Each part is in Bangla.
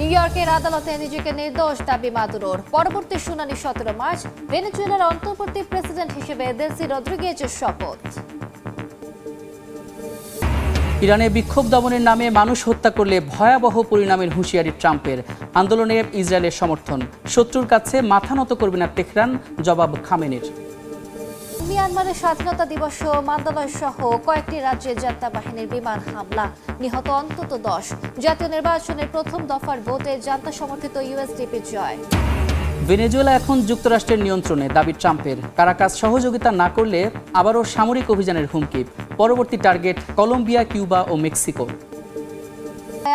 নিউ ইয়র্কের আদালতে নিজেকে নির্দোষ দাবি মাদুরোর। পরবর্তী শুনানি সতেরো মার্চ। ভেনেজুয়েলার অন্তর্বর্তী প্রেসিডেন্ট হিসেবে দেলসি রদ্রিগেজের শপথ। ইরানে বিক্ষোভ দমনের নামে মানুষ হত্যা করলে ভয়াবহ পরিণামের হুঁশিয়ারি ট্রাম্পের। আন্দোলনে ইসরায়েলের সমর্থন। শত্রুর কাছে মাথা নত করবে না তেহরান, জবাব খামেনের। মিয়ানমারের স্বাধীনতা দিবস মান্দালয় সহ কয়েকটি রাজ্যে জান্তা বাহিনীর বিমান হামলা। নিহত অন্তত দশ। জাতীয় নির্বাচনের প্রথম দফার ভোটে জান্তা সমর্থিত ইউএসডিপি জয়। ভেনেজুয়েলা এখন যুক্তরাষ্ট্রের নিয়ন্ত্রণে দাবি ট্রাম্পের। কারাকাজ সহযোগিতা না করলে আবারও সামরিক অভিযানের হুমকি। পরবর্তী টার্গেট কলম্বিয়া কিউবা ও মেক্সিকো।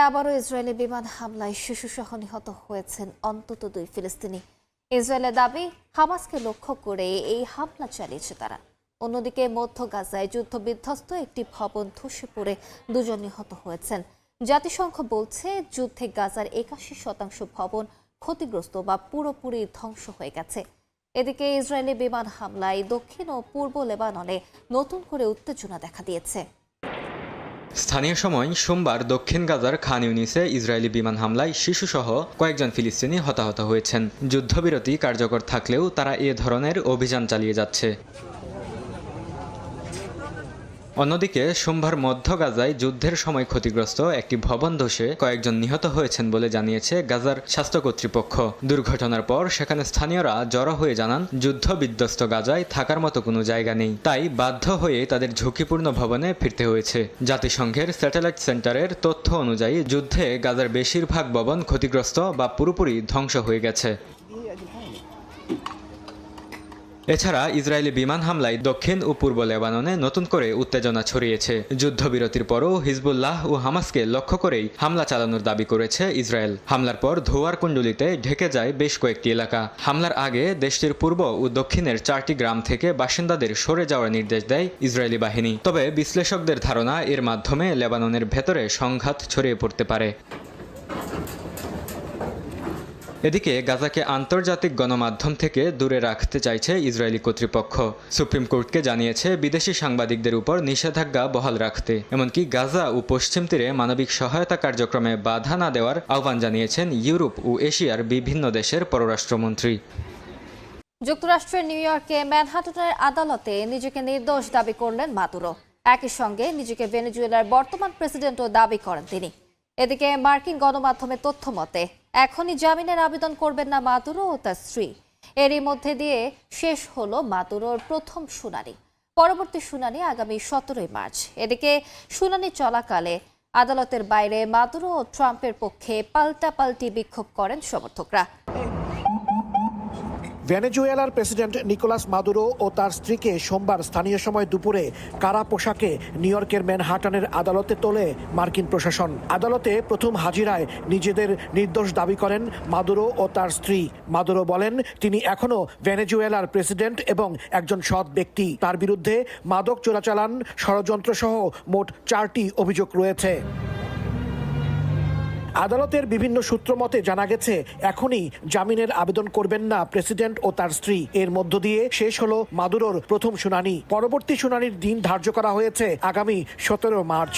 আবারও ইসরায়েলি বিমান হামলায় শিশুসহ নিহত হয়েছেন অন্তত দুই ফিলিস্তিনি। ইসরায়েলের দাবি, হামাসকে লক্ষ্য করে এই হামলা চালিয়েছে তারা। অন্যদিকে মধ্য গাজায় যুদ্ধ বিধ্বস্ত একটি ভবন ধসে পড়ে দুজন নিহত হয়েছেন। জাতিসংঘ বলছে, যুদ্ধে গাজার একাশি শতাংশ ভবন ক্ষতিগ্রস্ত বা পুরোপুরি ধ্বংস হয়ে গেছে। এদিকে ইসরায়েলি বিমান হামলায় দক্ষিণ ও পূর্ব লেবাননে নতুন করে উত্তেজনা দেখা দিয়েছে। স্থানীয় সময় সোমবার দক্ষিণ গাজার খান ইউনিসে ইসরায়েলি বিমান হামলায় শিশুসহ কয়েকজন ফিলিস্তিনি হতাহত হয়েছেন। যুদ্ধবিরতি কার্যকর থাকলেও তারা এ ধরনের অভিযান চালিয়ে যাচ্ছে। অন্যদিকে, সোমবার মধ্য গাজায় যুদ্ধের সময় ক্ষতিগ্রস্ত একটি ভবন ধসে কয়েকজন নিহত হয়েছেন বলে জানিয়েছে গাজার স্বাস্থ্য কর্তৃপক্ষ। দুর্ঘটনার পর সেখানে স্থানীয়রা জড়ো হয়ে জানান, যুদ্ধ বিধ্বস্ত গাজায় থাকার মতো কোনো জায়গা নেই। তাই বাধ্য হয়ে তাদের ঝুঁকিপূর্ণ ভবনে ফিরতে হয়েছে। জাতিসংঘের স্যাটেলাইট সেন্টারের তথ্য অনুযায়ী, যুদ্ধে গাজার বেশিরভাগ ভবন ক্ষতিগ্রস্ত বা পুরোপুরি ধ্বংস হয়ে গেছে। এছাড়া ইসরায়েলি বিমান হামলায় দক্ষিণ ও পূর্ব লেবাননে নতুন করে উত্তেজনা ছড়িয়েছে। যুদ্ধবিরতির পরও হিজবুল্লাহ ও হামাসকে লক্ষ্য করেই হামলা চালানোর দাবি করেছে ইসরায়েল। হামলার পর ধোয়ার কুণ্ডলিতে ঢেকে যায় বেশ কয়েকটি এলাকা। হামলার আগে দেশটির পূর্ব ও দক্ষিণের চারটি গ্রাম থেকে বাসিন্দাদের সরে যাওয়ার নির্দেশ দেয় ইসরায়েলি বাহিনী। তবে বিশ্লেষকদের ধারণা, এর মাধ্যমে লেবাননের ভেতরে সংঘাত ছড়িয়ে পড়তে পারে। এদিকে গাজাকে আন্তর্জাতিক গণমাধ্যম থেকে দূরে রাখতে চাইছে ইসরায়েলি কর্তৃপক্ষ। সুপ্রিম কোর্টকে জানিয়েছে, বিদেশি সাংবাদিকদের উপর নিষেধাজ্ঞা বহাল রাখতে। এমনকি গাজা ও পশ্চিম তীরে মানবিক সহায়তা কার্যক্রমে বাধা না দেওয়ার আহ্বান জানিয়েছেন ইউরোপ ও এশিয়ার বিভিন্ন দেশের পররাষ্ট্রমন্ত্রী। যুক্তরাষ্ট্রের নিউ ইয়র্কে ম্যানহাটনের আদালতে নিজেকে নির্দোষ দাবি করলেন মাদুরো। একই সঙ্গে নিজেকে ভেনেজুয়েলার বর্তমান প্রেসিডেন্টও দাবি করেন তিনি। এদিকে মার্কিন গণমাধ্যমের তথ্য মতে এখনই জামিনের আবেদন করবেন না মাদুরো ও তার স্ত্রী। এরই মধ্যে দিয়ে শেষ হলো মাদুরোর প্রথম শুনানি। পরবর্তী শুনানি আগামী সতেরোই মার্চ। এদিকে শুনানি চলাকালে আদালতের বাইরে মাদুরো ও ট্রাম্পের পক্ষে পাল্টা পাল্টি বিক্ষোভ করেন সমর্থকরা। ভেনেজুয়েলার প্রেসিডেন্ট নিকোলাস মাদুরো ও তার স্ত্রীকে সোমবার স্থানীয় সময় দুপুরে কারা পোশাকে নিউ ইয়র্কের ম্যানহাটনের আদালতে তোলে মার্কিন প্রশাসন। আদালতে প্রথম হাজিরায় নিজেদের নির্দোষ দাবি করেন মাদুরো ও তার স্ত্রী। মাদুরো বলেন, তিনি এখনও ভেনেজুয়েলার প্রেসিডেন্ট এবং একজন সৎ ব্যক্তি। তার বিরুদ্ধে মাদক চোরাচালান, ষড়যন্ত্রসহ মোট চারটি অভিযোগ রয়েছে। আদালতের বিভিন্ন সূত্র মতে জানা গেছে, এখনই জামিনের আবেদন করবেন না প্রেসিডেন্ট ও তার স্ত্রী। এর মধ্য দিয়ে শেষ হলো মাদুরোর প্রথম শুনানি। পরবর্তী শুনানির দিন ধার্য করা হয়েছে আগামী সতেরো মার্চ।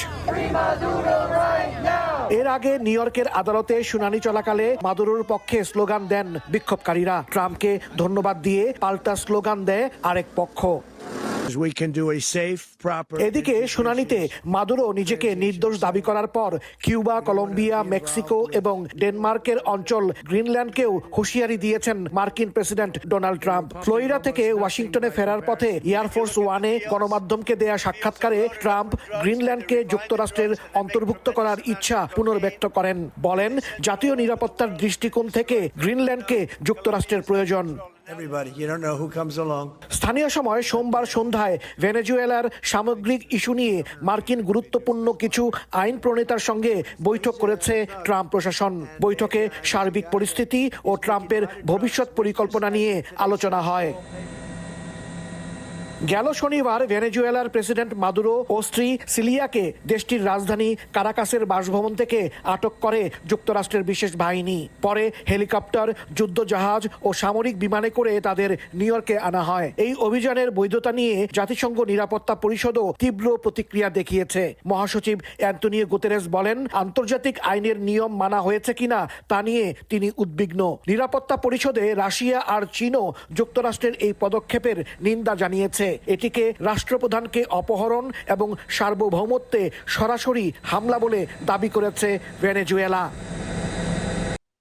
এর আগে নিউ ইয়র্কের আদালতে শুনানি চলাকালে মাদুরোর পক্ষে স্লোগান দেন বিক্ষোভকারীরা। ট্রাম্পকে ধন্যবাদ দিয়ে পাল্টা স্লোগান দেয় আরেক পক্ষ। এদিকে শুনানিতে মাদুরো নিজেকে নির্দোষ দাবি করার পর কিউবা কলম্বিয়া মেক্সিকো এবং ডেনমার্কের অঞ্চল গ্রিনল্যান্ডকেও হুঁশিয়ারি দিয়েছেন মার্কিন প্রেসিডেন্ট ডোনাল্ড ট্রাম্প। ফ্লোরিডা থেকে ওয়াশিংটনে ফেরার পথে এয়ারফোর্স ওয়ানে গণমাধ্যমকে দেয়া সাক্ষাৎকারে ট্রাম্প গ্রিনল্যান্ডকে যুক্তরাষ্ট্রের অন্তর্ভুক্ত করার ইচ্ছা পুনর্ব্যক্ত করেন। বলেন জাতীয় নিরাপত্তার দৃষ্টিকোণ থেকে গ্রিনল্যান্ডকে যুক্তরাষ্ট্রের প্রয়োজন। স্থানীয় সময় সোমবার সন্ধ্যায় ভেনেজুয়েলার সামগ্রিক ইস্যু নিয়ে মার্কিন গুরুত্বপূর্ণ কিছু আইন প্রণেতার সঙ্গে বৈঠক করেছে ট্রাম্প প্রশাসন। বৈঠকে সার্বিক পরিস্থিতি ও ট্রাম্পের ভবিষ্যৎ পরিকল্পনা নিয়ে আলোচনা হয়। গেল শনিবার ভেনেজুয়েলার প্রেসিডেন্ট মাদুরো ও স্ত্রী সিলিয়াকে দেশটির রাজধানী কারাকাসের বাসভবন থেকে আটক করে যুক্তরাষ্ট্রের বিশেষ বাহিনী। পরে হেলিকপ্টার, যুদ্ধজাহাজ ও সামরিক বিমানে করে তাদের নিউ ইয়র্কে আনা হয়। এই অভিযানের বৈধতা নিয়ে জাতিসংঘ নিরাপত্তা পরিষদও তীব্র প্রতিক্রিয়া দেখিয়েছে। মহাসচিব অ্যান্টনিও গুতেরেস বলেন, আন্তর্জাতিক আইনের নিয়ম মানা হয়েছে কিনা তা নিয়ে তিনি উদ্বিগ্ন। নিরাপত্তা পরিষদে রাশিয়া আর চীনও যুক্তরাষ্ট্রের এই পদক্ষেপের নিন্দা জানিয়েছে। এটিকে রাষ্ট্রপ্রধানকে অপহরণ এবং সার্বভৌমত্বে সরাসরি হামলা বলে দাবি করেছে ভেনেজুয়েলা।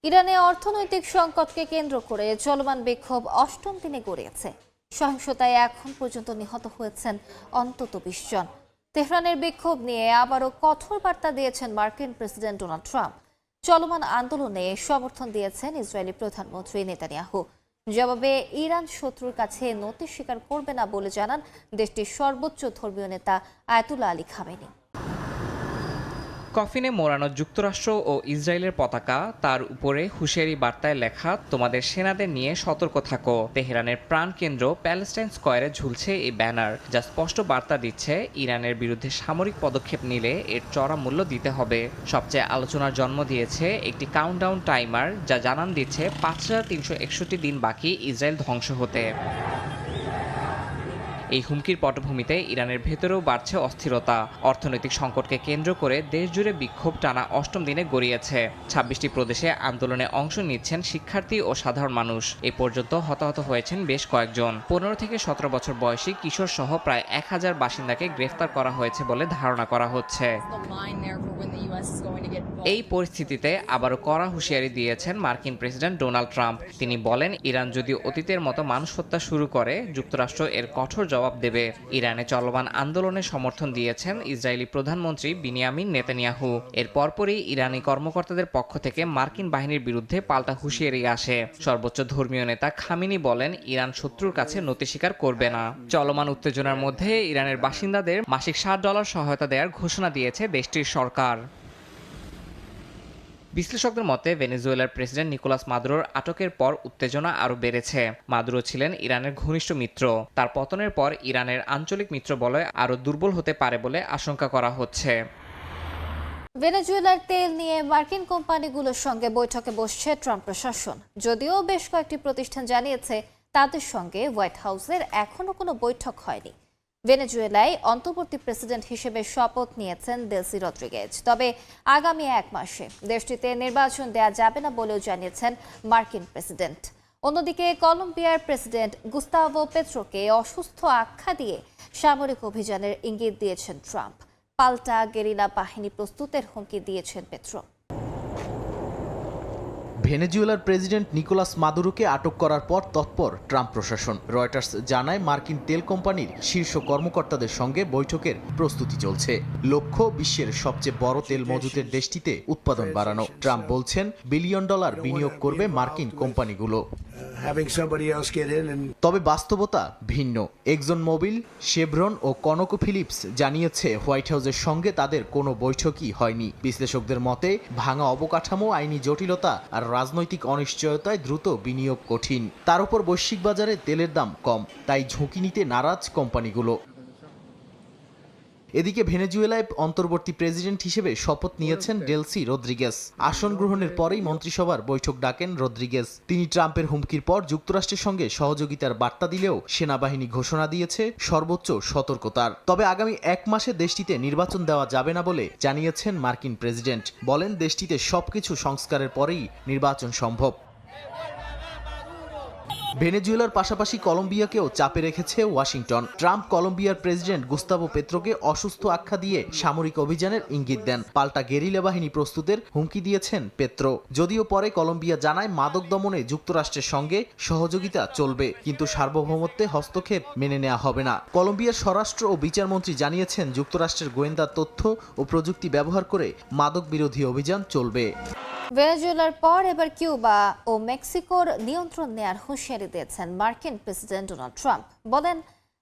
ইরানে অর্থনৈতিক সংকটকে কেন্দ্র করে চলমান বিক্ষোভ অষ্টম দিনে গড়িয়েছে। সহিংসতায় এখন পর্যন্ত নিহত হয়েছেন অন্তত বিশ জন। তেহরানের বিক্ষোভ নিয়ে আবারও কঠোর বার্তা দিয়েছেন মার্কিন প্রেসিডেন্ট ডোনাল্ড ট্রাম্প। চলমান আন্দোলনে সমর্থন দিয়েছেন ইসরায়েলি প্রধানমন্ত্রী নেতানিয়াহু। জবাবে ইরান শত্রুর কাছে নতি স্বীকার করবে না বলে জানান দেশটির সর্বোচ্চ ধর্মীয় নেতা আয়তুল্লা আলী খামেনি। কফিনে মোড়ানো যুক্তরাষ্ট্র ও ইসরায়েলের পতাকা, তার উপরে হুঁশিয়ারি বার্তায় লেখা, তোমাদের সেনাদের নিয়ে সতর্ক থাকো। তেহরানের প্রাণকেন্দ্র প্যালেস্টাইন স্কোয়ারে ঝুলছে এই ব্যানার, যা স্পষ্ট বার্তা দিচ্ছে, ইরানের বিরুদ্ধে সামরিক পদক্ষেপ নিলে এর চড়া মূল্য দিতে হবে। সবচেয়ে আলোচনার জন্ম দিয়েছে একটি কাউন্টডাউন টাইমার যা জানান দিচ্ছে, পাঁচ হাজার তিনশো একষট্টি দিন বাকি ইসরায়েল ধ্বংস হতে। এই হুমকির পটভূমিতে ইরানের ভেতরেও বাড়ছে অস্থিরতা। অর্থনৈতিক সংকটকে কেন্দ্র করে দেশজুড়ে বিক্ষোভ টানা অষ্টম দিনে গড়িয়েছে। ছাব্বিশটি প্রদেশে আন্দোলনে অংশ নিচ্ছেন শিক্ষার্থী ও সাধারণ মানুষ। এ পর্যন্ত হতাহত হয়েছেন বেশ কয়েকজন। পনেরো থেকে সতেরো বছর বয়সী কিশোর সহ প্রায় এক হাজার বাসিন্দাকে গ্রেফতার করা হয়েছে বলে ধারণা করা হচ্ছে. এই পরিস্থিতিতে আবারও কড়া হুঁশিয়ারি দিয়েছেন মার্কিন প্রেসিডেন্ট ডোনাল্ড ট্রাম্প। তিনি বলেন, ইরান যদি অতীতের মতো মানুষ হত্যা শুরু করে, যুক্তরাষ্ট্র এর কঠোর জবাব দেবে। ইরানে চলমান আন্দোলনে সমর্থন দিয়েছেন ইসরায়েলি প্রধানমন্ত্রী বিনিয়ামিন নেতানিয়াহু। এর পরপরই ইরানি কর্মকর্তাদের পক্ষ থেকে মার্কিন বাহিনীর বিরুদ্ধে পাল্টা হুঁশিয়ারি আসে। সর্বোচ্চ ধর্মীয় নেতা খামিনি বলেন, ইরান শত্রুর কাছে নতি স্বীকার করবে না। চলমান উত্তেজনার মধ্যে ইরানের বাসিন্দাদের মাসিক ষাট ডলার সহায়তা দেওয়ার ঘোষণা দিয়েছে দেশটির সরকার। বিশ্লেষকদের মতে, ভেনেজুয়েলার প্রেসিডেন্ট নিকোলাস মাদুরোর আটকের পর উত্তেজনা আরও বেড়েছে। মাদুরো ছিলেন ইরানের ঘনিষ্ঠ মিত্র। তার পতনের পর ইরানের আঞ্চলিক মিত্র বলয় আরও দুর্বল হতে পারে বলে আশঙ্কা করা হচ্ছে। ভেনেজুয়েলার তেল নিয়ে মার্কিন কোম্পানিগুলোর সঙ্গে বৈঠকে বসছে ট্রাম্প প্রশাসন। যদিও বেশ কয়েকটি প্রতিষ্ঠান জানিয়েছে, তাদের সঙ্গে হোয়াইট হাউসের এখনও কোনো বৈঠক হয়নি। ভেনেজুয়েলায় অন্তর্বর্তী প্রেসিডেন্ট হিসেবে শপথ নিয়েছেন দেলসি রদ্রিগেজ। তবে আগামী এক মাসে দেশটিতে নির্বাচন দেয়া যাবে না বলেও জানিয়েছেন মার্কিন প্রেসিডেন্ট। অন্যদিকে কলম্বিয়ার প্রেসিডেন্ট গুস্তাভো পেত্রোকে অসুস্থ আখ্যা দিয়ে সামরিক অভিযানের ইঙ্গিত দিয়েছেন ট্রাম্প। পাল্টা গেরিলা বাহিনী প্রস্তুতের হুমকি দিয়েছেন পেট্রো ভেনেজুয়েলার প্রেসিডেন্ট নিকোলাস মাদুরোকে আটক করার পর তৎপর ট্রাম্প প্রশাসন। রয়টার্স জানায় মার্কিন তেল কোম্পানির শীর্ষ কর্মকর্তাদের সঙ্গে বৈঠকের প্রস্তুতি চলছে। লক্ষ্য বিশ্বের সবচেয়ে বড় তেল মজুতের দেশটিতে উৎপাদন বাড়ানো। ট্রাম্প বলছেন বিলিয়ন ডলার বিনিয়োগ করবে মার্কিন কোম্পানিগুলো। তবে বাস্তবতা ভিন্ন। একজন মোবিল শেভরন ও কনকো ফিলিপস জানিয়েছে হোয়াইট হাউসের সঙ্গে তাদের কোনো বৈঠকই হয়নি। বিশ্লেষকদের মতে ভাঙা অবকাঠামো আইনি জটিলতা আর রাজনৈতিক অনিশ্চয়তায় দ্রুত বিনিয়োগ কঠিন। তার উপর বৈশ্বিক বাজারে তেলের দাম কম, তাই ঝুঁকি নিতে নারাজ কোম্পানিগুলো। এদিকে ভেনেজুয়েলায় অন্তর্বর্তী প্রেসিডেন্ট হিসেবে শপথ নিয়েছেন ডেলসি রদ্রিগেস আসন গ্রহণের পরেই মন্ত্রিসভার বৈঠক ডাকেন রদ্রিগেস তিনি ট্রাম্পের হুমকির পর যুক্তরাষ্ট্রের সঙ্গে সহযোগিতার বার্তা দিলেও সেনাবাহিনী ঘোষণা দিয়েছে সর্বোচ্চ সতর্কতার। তবে আগামী এক মাসে দেশটিতে নির্বাচন দেওয়া যাবে না বলে জানিয়েছেন মার্কিন প্রেসিডেন্ট। বলেন দেশটিতে সবকিছু সংস্কারের পরেই নির্বাচন সম্ভব। ভেনেজুয়েলার পাশাপাশি কলম্বিয়াকেও চাপে রেখেছে ওয়াশিংটন। ট্রাম্প কলম্বিয়ার প্রেসিডেন্ট গুস্তাবো পেত্রোকে অসুস্থ আখ্যা দিয়ে সামরিক অভিযানের ইঙ্গিত দেন। পাল্টা গেরিলা বাহিনী প্রস্তুতের হুমকি দিয়েছেন পেত্রো। যদিও পরে কলম্বিয়া জানায় মাদক দমনে যুক্তরাষ্ট্রের সঙ্গে সহযোগিতা চলবে, কিন্তু সার্বভৌমত্বে হস্তক্ষেপ মেনে নেওয়া হবে না। কলম্বিয়ার স্বরাষ্ট্র ও বিচারমন্ত্রী জানিয়েছেন, যুক্তরাষ্ট্রের গোয়েন্দা তথ্য ও প্রযুক্তি ব্যবহার করে মাদক বিরোধী অভিযান চলবে। ভেনেজুয়েলার পর এবার কিউবা ও মেক্সিকোর নিয়ন্ত্রণ নেয়ার হুঁশিয়ারি দিয়েছেন মার্কিন প্রেসিডেন্ট ডোনাল্ড ট্রাম্প। বলেন,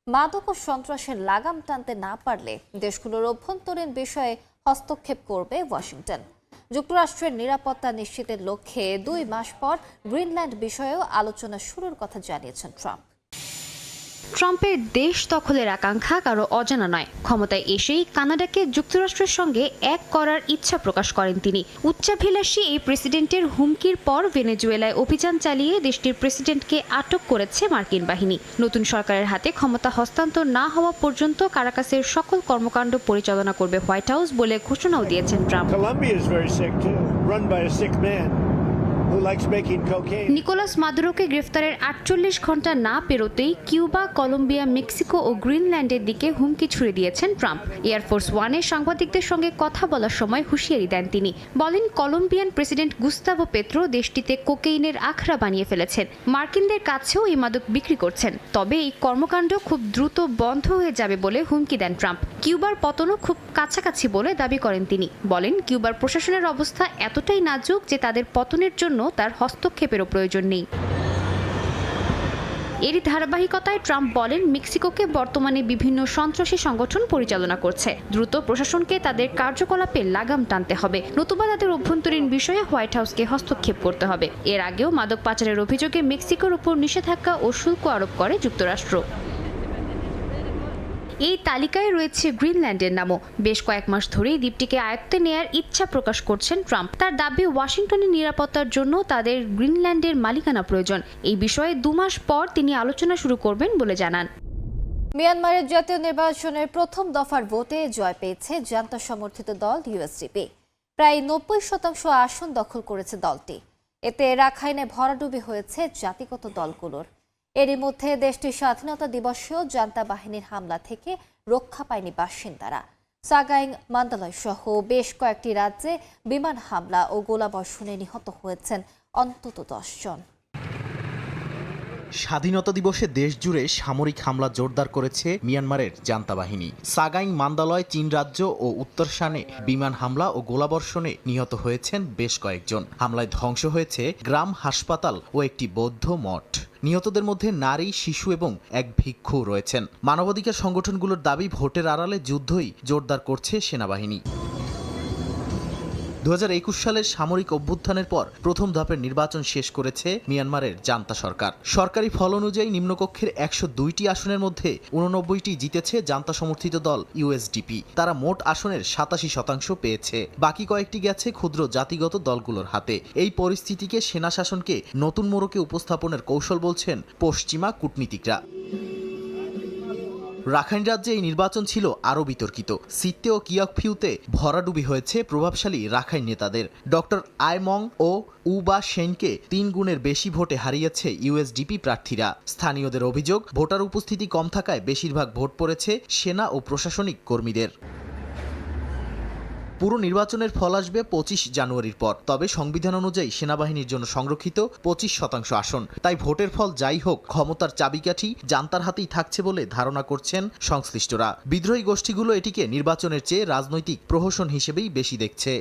মাদক ও সন্ত্রাসের লাগাম টানতে না পারলে দেশগুলোর অভ্যন্তরীণ বিষয়ে হস্তক্ষেপ করবে ওয়াশিংটন। যুক্তরাষ্ট্রের নিরাপত্তা নিশ্চিতের লক্ষ্যে দুই মাস পর গ্রিনল্যান্ড বিষয়েও আলোচনা শুরুর কথা জানিয়েছেন ট্রাম্প। ট্রাম্পের দেশ দখলের আকাঙ্ক্ষা কারও অজানা নয়। ক্ষমতায় এসেই কানাডাকে যুক্তরাষ্ট্রের সঙ্গে এক করার ইচ্ছা প্রকাশ করেন তিনি। উচ্চাভিলাষী এই প্রেসিডেন্টের হুমকির পর ভেনেজুয়েলায় অভিযান চালিয়ে দেশটির প্রেসিডেন্টকে আটক করেছে মার্কিন বাহিনী। নতুন সরকারের হাতে ক্ষমতা হস্তান্তর না হওয়া পর্যন্ত কারাকাসের সকল কর্মকাণ্ড পরিচালনা করবে হোয়াইট হাউস বলে ঘোষণাও দিয়েছেন ট্রাম্প। নিকোলাস মাদুরোকে গ্রেফতারের আটচল্লিশ ঘণ্টা না পেরোতেই কিউবা, কলম্বিয়া, মেক্সিকো ও গ্রিনল্যান্ডের দিকে হুমকি ছুড়ে দিয়েছেন ট্রাম্প। এয়ারফোর্স ওয়ানে সাংবাদিকদের সঙ্গে কথা বলার সময় হুঁশিয়ারি দেন তিনি। বলেন, কলম্বিয়ান প্রেসিডেন্ট গুস্তাভো পেত্রো দেশটিতে কোকেইনের আখড়া বানিয়ে ফেলেছেন। মার্কিনদের কাছেও এই মাদক বিক্রি করছেন। তবে এই কর্মকাণ্ড খুব দ্রুত বন্ধ হয়ে যাবে বলে হুমকি দেন ট্রাম্প। কিউবার পতনও খুব কাছাকাছি বলে দাবি করেন তিনি। বলেন, কিউবার প্রশাসনের অবস্থা এতটাই নাজুক যে তাদের পতনের জন্য তার হস্তক্ষেপেরও প্রয়োজন নেই। এরই ধারাবাহিকতায় ট্রাম্প বলেন, মেক্সিকোকে বর্তমানে বিভিন্ন সন্ত্রাসী সংগঠন পরিচালনা করছে। দ্রুত প্রশাসনকে তাদের কার্যকলাপে লাগাম টানতে হবে। নতুবা তাদের অভ্যন্তরীণ বিষয়ে হোয়াইট হাউসকে হস্তক্ষেপ করতে হবে। এর আগেও মাদক পাচারের অভিযোগে মেক্সিকোর উপর নিষেধাজ্ঞা ও শুল্ক আরোপ করে যুক্তরাষ্ট্র। এই তালিকায় রয়েছে গ্রিনল্যান্ডের নামও। বেশ কয়েক মাস ধরেই দ্বীপটিকে আয়ত্তে নেয়ার ইচ্ছা প্রকাশ করছেন ট্রাম্প। তার দাবি, ওয়াশিংটনের নিরাপত্তার জন্য তাদের গ্রিনল্যান্ডের মালিকানা প্রয়োজন। এই বিষয়ে দু মাস পর তিনি আলোচনা শুরু করবেন বলে জানান। মিয়ানমারের জাতীয় নির্বাচনের প্রথম দফার ভোটে জয় পেয়েছে জান্তা সমর্থিত দল ইউএসডিপি। প্রায় নব্বই শতাংশ আসন দখল করেছে দলটি। এতে রাখাইনে ভরাডুবি হয়েছে জাতিগত দলগুলোর। এরই মধ্যে দেশটির স্বাধীনতা দিবসেও জান্তা বাহিনীর হামলা থেকে রক্ষা পায়নি বাসিন্দারা। সাগাইং মান্দালয় সহ বেশ কয়েকটি রাজ্যে বিমান হামলা ও গোলাবর্ষণে নিহত হয়েছেন অন্তত দশ জন। স্বাধীনতা দিবসে দেশ জুড়ে সামরিক হামলা জোরদার করেছে মিয়ানমারের জান্তা বাহিনী। সাগাইং মান্দালয় চীন রাজ্য ও উত্তর শানে বিমান হামলা ও গোলাবর্ষণে নিহত হয়েছেন বেশ কয়েকজন। হামলায় ধ্বংস হয়েছে গ্রাম, হাসপাতাল ও একটি বৌদ্ধ মঠ। নিহতদের মধ্যে নারী, শিশু এবং এক ভিক্ষু রয়েছেন। মানবাধিকার সংগঠনগুলোর দাবি, ভোটের আড়ালে যুদ্ধই জোরদার করছে সেনাবাহিনী। দু হাজার একুশ সালের সামরিক অভ্যুত্থানের পর প্রথম ধাপের নির্বাচন শেষ করেছে মিয়ানমারের জান্তা সরকার। সরকারি ফল অনুযায়ী নিম্নকক্ষের একশো দুইটি আসনের মধ্যে উননব্বইটি জিতেছে জান্তা সমর্থিত দল ইউএসডিপি তারা মোট আসনের সাতাশি শতাংশ পেয়েছে। বাকি কয়েকটি গেছে ক্ষুদ্র জাতিগত দলগুলোর হাতে। এই পরিস্থিতিকে সেনা শাসনকে নতুন মোড়কে উপস্থাপনের কৌশল বলছেন পশ্চিমা কূটনীতিকরা। রাখাইন রাজ্যে এই নির্বাচন ছিল আরও বিতর্কিত। সিত্তে ও কিয়কফিউতে ভরাডুবি হয়েছে প্রভাবশালী রাখাইন নেতাদের। ডক্টর আয়মং ও উবা সেনকে তিন গুণের বেশি ভোটে হারিয়েছে ইউএসডিপি প্রার্থীরা। স্থানীয়দের অভিযোগ, ভোটার উপস্থিতি কম থাকায় বেশিরভাগ ভোট পড়েছে সেনা ও প্রশাসনিক কর্মীদের। পুরো নির্বাচনের ফল আসবে পঁচিশ জানুয়ারির পর। তবে সংবিধান অনুযায়ী সেনাবাহিনীর জন্য সংরক্ষিত পঁচিশ শতাংশ আসন। তাই ভোটের ফল যাই হোক, ক্ষমতার চাবিকাঠি জান্তার হাতেই থাকছে বলে ধারণা করছেন সংশ্লিষ্টরা। বিদ্রোহী গোষ্ঠীগুলো এটিকে নির্বাচনের চেয়ে রাজনৈতিক প্রহসন হিসেবেই বেশি দেখছে।